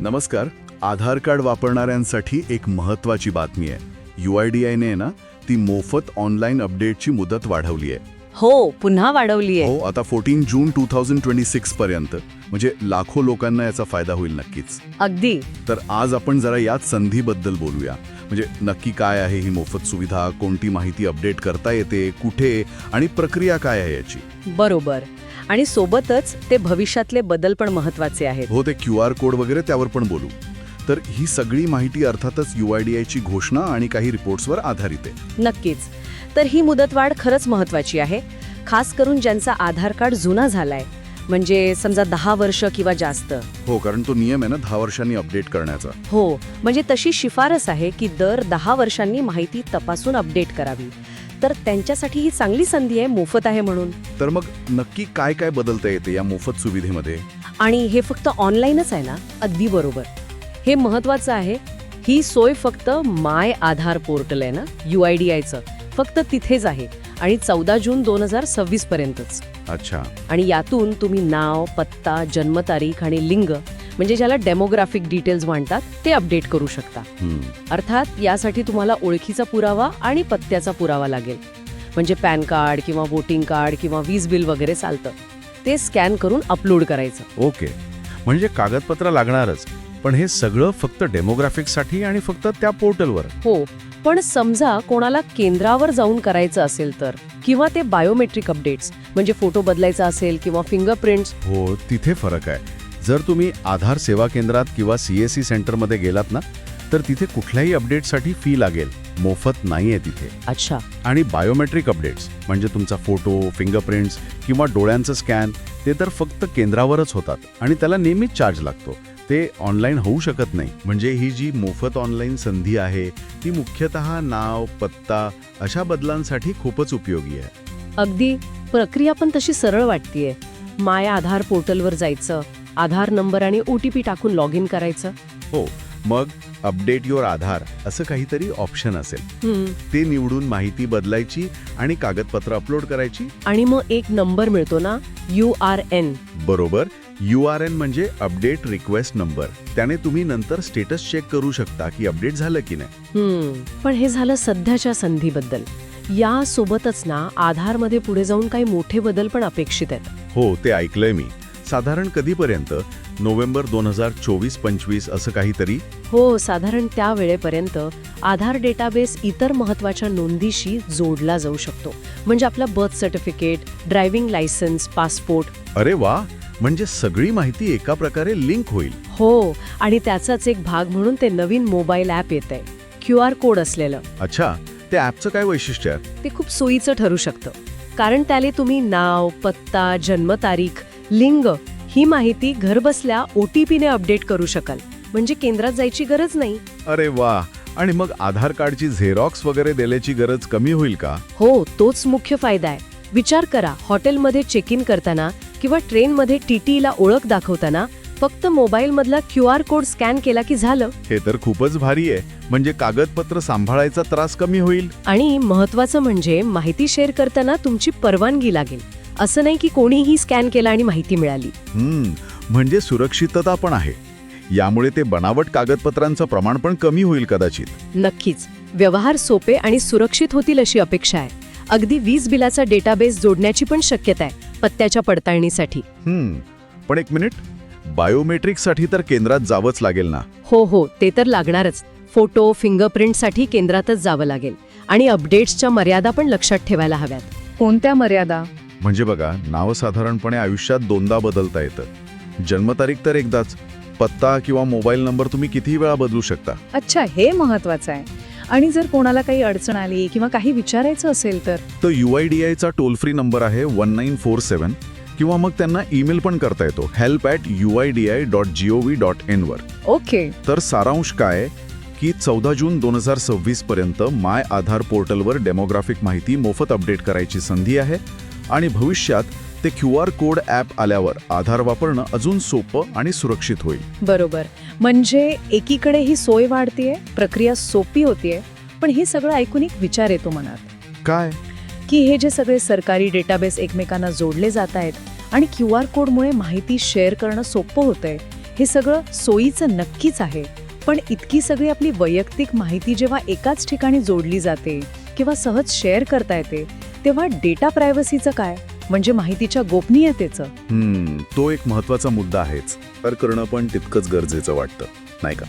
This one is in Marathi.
नमस्कार. आधार कार्ड वापरणाऱ्यांसाठी एक महत्वाची बातमी आहे. यू आय डी आयने ना ती मोफत ऑनलाईन अपडेटची मुदत वाढवली आहे. हो पुन्हा वाढवली आहे. हो आता fourteen June two thousand twenty six पर्यंत. म्हणजे लाखो लोकांना याचा फायदा होईल नक्कीच. अगदी. तर आज आपण जरा याच संधीबद्दल बोलूया. म्हणजे नक्की काय आहे ही मोफत सुविधा? कोणती माहिती अपडेट करता येते? कुठे? आणि प्रक्रिया काय आहे याची? बरोबर. आणि सोबतच ते भविष्यातले बदल पण महत्त्वाचे आहेत. हो ते क्यू आर कोड वगैरे त्यावर पण बोलू. तर ही सगळी माहिती अर्थातच यू आय डी आयची घोषणा आणि काही रिपोर्ट्सवर आधारित आहे. नक्कीच. तर ही मुदतवाढ खरंच महत्वाची आहे. खास करून ज्यांचा आधार कार्ड जुना झालाय. म्हणजे समजा दहा वर्ष किंवा जास्त. हो कारण तो नियम आहे ना दहा वर्षांनी अपडेट करण्याचा. हो म्हणजे तशी शिफारस आहे की दर दहा वर्षांनी माहिती तपासून अपडेट करावी. तर त्यांच्यासाठी ही चांगली संधी आहे मोफत आहे म्हणून. तर मग नक्की काय काय बदलता येते या मोफत सुविधेमध्ये? आणि हे फक्त ऑनलाईनच आहे ना? अगदी बरोबर. हे महत्वाचं आहे ही सोय फक्त माय आधार पोर्टल आहे ना? यू आय डी आयचं. फक्त तिथेच आहे आणि चौदा जून दोन हजार सव्वीस पर्यंतच अच्छा. आणि यातून तुम्ही नाव पत्ता जन्मतारीख आणि लिंग म्हणजे ज्याला डेमोग्राफिक डिटेल्स म्हणतात ते अपडेट करू शकता. अर्थात यासाठी तुम्हाला ओळखीचा पुरावा आणि पत्त्याचा पुरावा लागेल. म्हणजे पॅन कार्ड किंवा वोटिंग कार्ड किंवा वीज बिल वगैरे चालतं. ते स्कॅन करून अपलोड करायचं. ओके. म्हणजे कागदपत्र लागणारच पण हे सगळं फक्त डेमोग्राफिक्ससाठी आणि फक्त त्या पोर्टलवर? हो पण समजा कोणाला केंद्रावर जाऊन करायचं असेल तर किंवा ते बायोमेट्रिक अपडेट्स म्हणजे फोटो बदलायचा असेल किंवा फिंगरप्रिंट्स हो तिथे फरक आहे. जर तुम्ही आधार सेवा केंद्रात किंवा सी एस सी सेंटरमध्ये गेलात ना तर तिथे कुठल्याही अपडेटसाठी फी लागेल. मोफत नाही आहे तिथे. अच्छा. आणि बायोमेट्रिक अपडेट्स म्हणजे तुमचा फोटो फिंगरप्रिंट्स किंवा डोळ्यांचं स्कॅन ते तर फक्त केंद्रावरच होतात. आणि त्याला नेहमीच चार्ज लागतो. ते ऑनलाईन होऊ शकत नाही. म्हणजे ही जी मोफत ऑनलाईन संधी आहे ती मुख्यतः नाव पत्ता अशा बदलांसाठी खूपच उपयोगी आहे. अगदी. प्रक्रिया पण तशी सरळ वाटतीये. माय आधार पोर्टलवर जायचं आधार नंबर आणि ओ टी पी टाकून लॉग इन करायचं. हो मग अपडेट युअर आधार असं काहीतरी ऑप्शन असेल. हम्म. ते निवडून माहिती बदलायची आणि कागदपत्र अपलोड करायची. आणि मग एक नंबर मिळतो ना यू आर एन बरोबर. यू आर एन म्हणजे अपडेट रिक्वेस्ट नंबर त्याने तुम्ही नंतर स्टेटस चेक करू शकता की अपडेट झालं की नाही. पण हे झालं सध्याच्या संधीबद्दल. या सोबतच ना आधारमध्ये पुढे जाऊन काही मोठे बदल पण अपेक्षित आहेत. हो ते ऐकलंय मी. साधारण कधीपर्यंत? नोव्हेंबर दोन हजार चोवीस पंचवीस असं काहीतरी? हो साधारण त्या वेळेपर्यंत आधार डेटाबेस इतर महत्त्वाच्या नोंदीशी जोडला जाऊ शकतो. म्हणजे आपला birth certificate driving licence passport. अरे वा! म्हणजे सगळी माहिती एका प्रकारे लिंक होईल. हो आणि त्याचाच एक भाग म्हणून ते नवीन मोबाईल ॲप येत आहे क्यू आर कोड असलेलं. अच्छा त्या ॲपचं काय वैशिष्ट्य आहे? ते खूप सोयीचं ठरू शकतं. कारण त्याले तुम्ही नाव पत्ता जन्मतारीख लिंग ही माहिती घरबसल्या ओ टी पीने अपडेट करू शकाल. म्हणजे केंद्रात जायची गरज नाही. अरे वा. आणि मग आधार कार्डची झेरॉक्स वगैरे देण्याची गरज कमी होईल का? हो तोच मुख्य फायदा आहे. विचार करा हॉटेलमध्ये चेक इन करताना किंवा ट्रेनमध्ये टी ला ओळख दाखवताना फक्त मोबाईलमधला क्यू आर कोड स्कॅन केला की झालं? हे तर खूपच भारी आहे. म्हणजे कागदपत्र सांभाळायचा त्रास कमी होईल. आणि महत्वाचं म्हणजे माहिती शेअर करताना तुमची परवानगी लागेल. असं नाही की कोणीही स्कॅन केला आणि माहिती मिळाली. हम्म म्हणजे सुरक्षितता पण आहे. यामुळे ते बनावट कागदपत्रांचं प्रमाण पण कमी होईल कदाचित. नक्कीच. व्यवहार सोपे आणि सुरक्षित होतील अशी अपेक्षा आहे. अगदी वीज बिलाचा डेटाबेस जोडण्याची पण शक्यता आहे पत्त्याच्या पडताळणीसाठी. पण एक मिनिट. बायोमेट्रिकसाठी तर केंद्रात जावंच लागेल ना? हो हो ते तर लागणारच. फोटो फिंगरप्रिंटसाठी केंद्रातच जावं लागेल. आणि अपडेट्सच्या मर्यादा पण लक्षात ठेवायला हव्यात. कोणत्या मर्यादा? म्हणजे बघा नाव साधारणपणे आयुष्यात दोनदा बदलता येतं. जन्मतारीख तर एकदाच. पत्ता किंवा मोबाईल नंबर तुम्ही कितीही वेळा बदलू शकता. अच्छा हे महत्वाचं आहे. आणि जर कोणाला काही अडचण आली किंवा काही विचारायचं असेल तर? तर यू आय डी आयचा टोल फ्री नंबर आहे वन नाईन फोर सेवन किंवा मग त्यांना ईमेल पण करता येतो. Help at U I D I dot G O V dot Enver okay. तर सारांश काय की चौदा जून दोन हजार सव्वीस पर्यंत माय आधार पोर्टलवर डेमोग्राफिक माहिती मोफत अपडेट करायची संधी आहे. आणि भविष्यात ते क्यू आर कोड ॲप आल्यावर आधार वापरणं अजून सोपं आणि सुरक्षित होईल. बरोबर. म्हणजे एकीकडे ही सोय वाढतीये प्रक्रिया सोपी होतीये पण हे सगळं ऐकून एक विचार येतो मनात. काय? की हे जे सगळे सरकारी डेटाबेस एकमेकांना जोडले जात आहेत आणि क्यू आर कोडमुळे माहिती शेअर करणं सोपं होतंय हे सगळं सोयीचं नक्कीच आहे. पण इतकी सगळी आपली वैयक्तिक माहिती जेव्हा एकाच ठिकाणी जोडली जाते किंवा सहज शेअर करता येते तेव्हा डेटा प्रायव्हसीचं काय? म्हणजे माहितीच्या गोपनीयतेचं? हम्म, तो एक महत्त्वाचा मुद्दा आहेच. तर करणं पण तितकंच गरजेचं वाटतं नाही का?